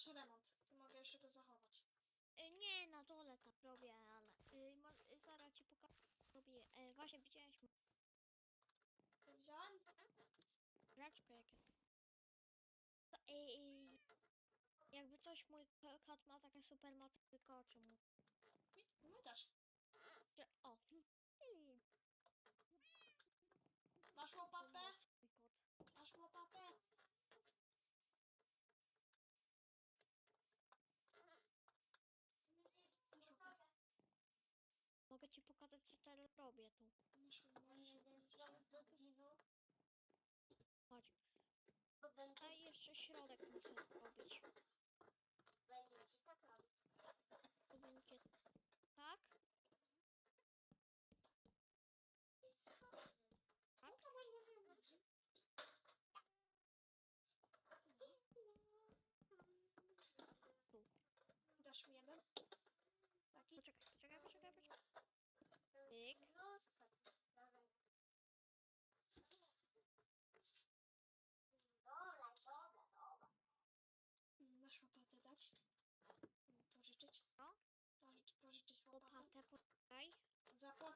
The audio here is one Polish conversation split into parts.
masz remont. Mogę jeszcze go zachować. Y, Nie, na dole tak robię, ale y, mo- y, zaraz ci pokażę. Robię. E, właśnie widziałeś To widziałem? mraczkę jakie. To, y, jakby coś mój k- kot ma takie super mocy, tylko oczy mu. Mi, my też. Że, o. y, Masz łopatę? moc mój kot. Masz łopatę? Masz łopatę? Mogę ci pokazać co teraz robię tu. Chodź. A jeszcze środek muszę zrobić. będzie ci tak robić. To będzie tak. No to będzie wyłączyć. Dasz mi jeden? Taki? Poczekaj, poczekaj, poczekaj, poczekaj. Będzie Tyk. mnóstwo tych spraw. Dobra, dobra, dobra. Mm, Masz łopatę dać? Mm, Pożyczyć? Co? Pożyczyć, pożyczyć łopatę? Łopatę, poczekaj.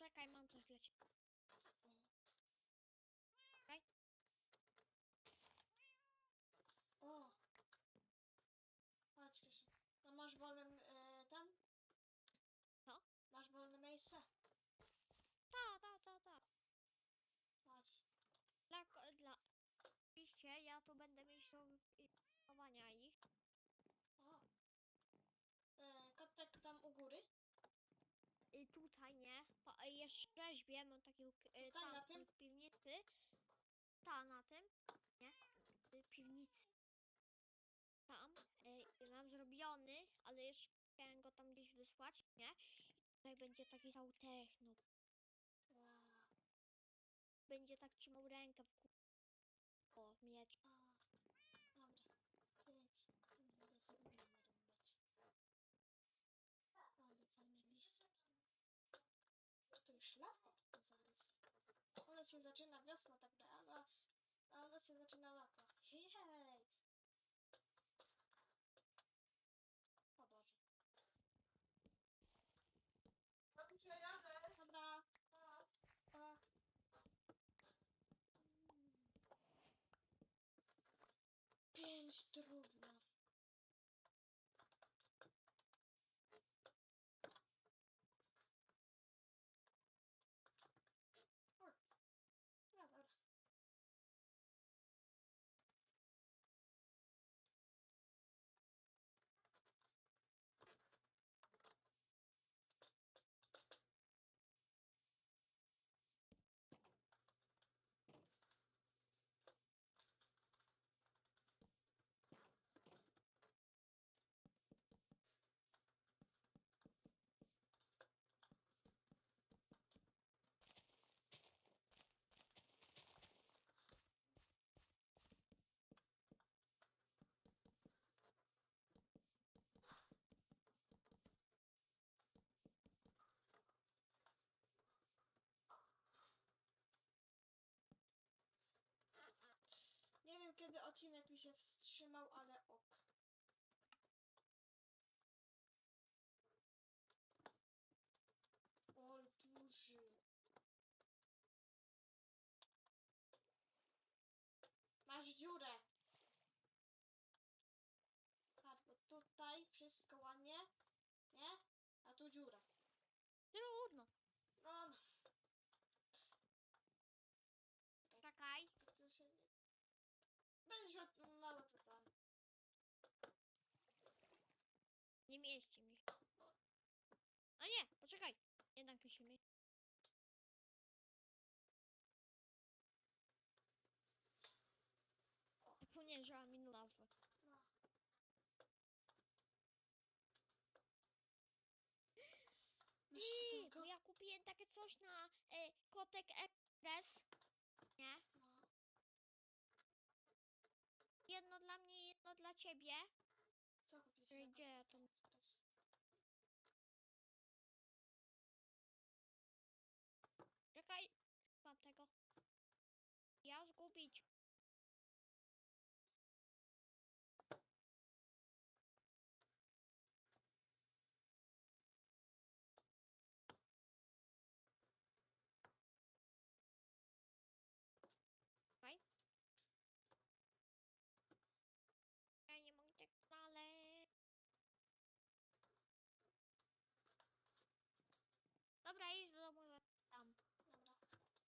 poczekaj, mam coś dla ciebie. Czekaj. O! Chodź, Krzysiu. No masz wolny e, ten? Co? Masz wolne miejsce? Ta, ta, ta, ta. Chodź. Dla, dla... Oczywiście ja tu będę mieć do ich. O. E, kotek tam u góry? Tutaj nie. Pa, a jeszcze rzeźbię, mam y, Tutaj, tam na tym? w piwnicy. Ta, na tym. Nie. Piwnicy. Tam. Y, mam zrobiony, ale jeszcze chciałem go tam gdzieś wysłać, nie? I tutaj będzie taki cały techno. Wow. Będzie tak trzymał rękę w górę. O, miecz. A. Dobra. Pięknie. Będę sobie narąbać. Ale fajny list. Już lato zaraz. Ona się zaczyna wiosna tak naprawdę, a ona się zaczyna lato. Hej! O Boże. Dobra. Pa. Pięć trudno. O, Dobra. Niestety odcinek mi się wstrzymał, ale ok. Ol duży. Masz dziurę. Patrz, bo tutaj wszystko ładnie, nie? A tu dziura. Trudno. No, no. Czekaj. To się nie... Mało tam. Nie mieści mi. A nie, poczekaj. Jednak mieści. Zapomniałem, że mam inną nazwę. No. Ty, bo ja kupiłem takie coś na e, Kotek Express. Nie? No. Jedno dla mnie, jedno dla ciebie. Co kupić? Gdzie ja to? Express? Czekaj. Mam tego. Ja zgubić. Czekaj. Ja nie mogę tak znaleźć. Dobra, idź do domu tam. Dobra. A to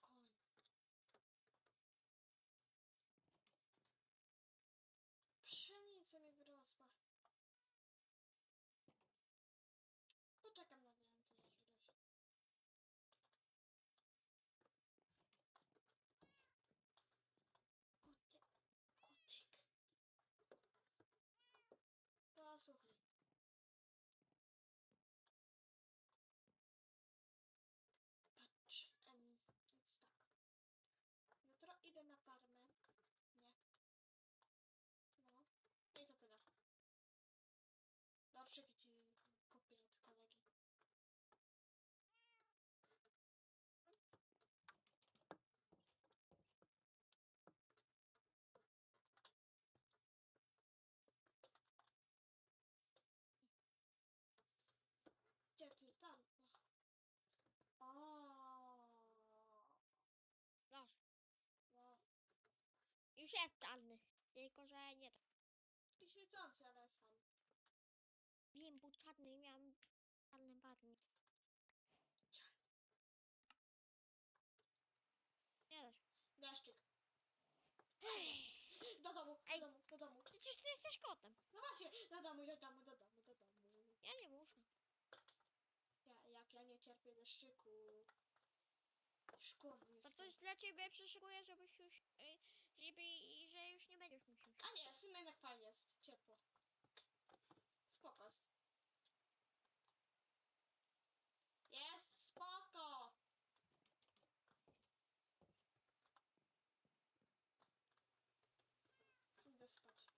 koń. Pszenica mi wyrosła. Poczekam na więcej, da się. Kotek, kotek. Posłuchaj. Patrz, em, więc tak. Jutro idę na farmę. Nie. No. I to tyle. Dobrze, ci kupię od kolegi. Gdzie ty tam? O. Proszę. Wow. Czarny. Tylko, że nie tak. Taki świecący, ale sam. Wiem, był czarny i miałem czarny barwnik. Nie da się. Deszczyk. Do domu, do Ej. domu, do domu. Przecież ty jesteś kotem. No właśnie, do domu, do domu, do domu, do domu. Ja nie muszę. Ja, jak ja nie cierpię deszczyku. Szkoda To jest. coś dla ciebie przyszykuję, żebyś już, y, żeby, że już nie będziesz musiał. A nie, w sumie jednak fajnie jest, ciepło. Spoko. Jest spoko! Idę spać.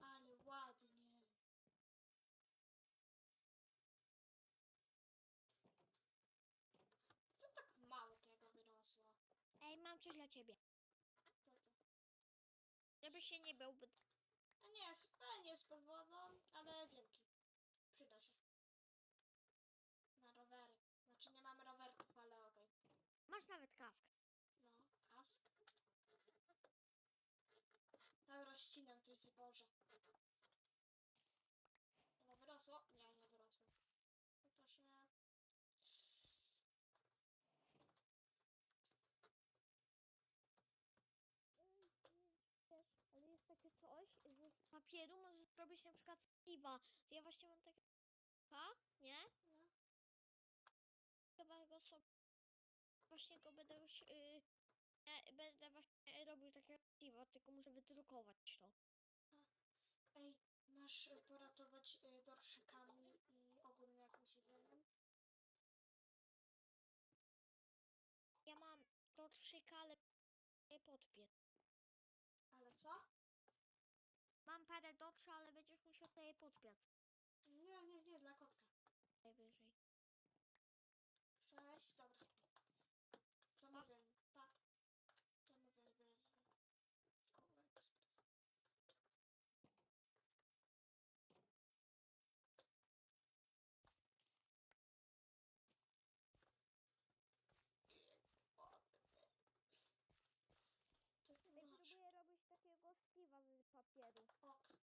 Ale ładnie. Co tak mało tego wyrosło? Ej, mam coś dla ciebie. Co to? Żebyś się nie był zbyt... A nie, jest- a nie jest pod wodą, ale dzięki. Przyda się. Na rowery. Znaczy nie mamy rowerków, ale okej. Masz nawet kask. No, kask. Dobra, ścinam coś zboże. Ono wyrosło? Nie, nie wyrosło. No to się... Wiesz, ale jest takie coś z papieru, możesz zrobić na przykład piwa. To ja właśnie mam takie... Ha? Nie? No. Chyba go sobie... Właśnie go będę już... Yy, będę właśnie robił takie piwo, tylko muszę wydrukować to. Ej, masz poratować y, dorszykami i ogólnie jakimś jedzeniem? Ja mam do trzyka, ale nie podpiec. Ale co? Mam parę dotrze, ale będziesz musiał sobie podpiec. Nie, nie, nie, dla kotka. Najwyżej. Cześć, dobra. Zamówię, tak. Zamówię z Koła Express. Ty, Ej, Masz, próbuję robić Steve'a z papieru. ok.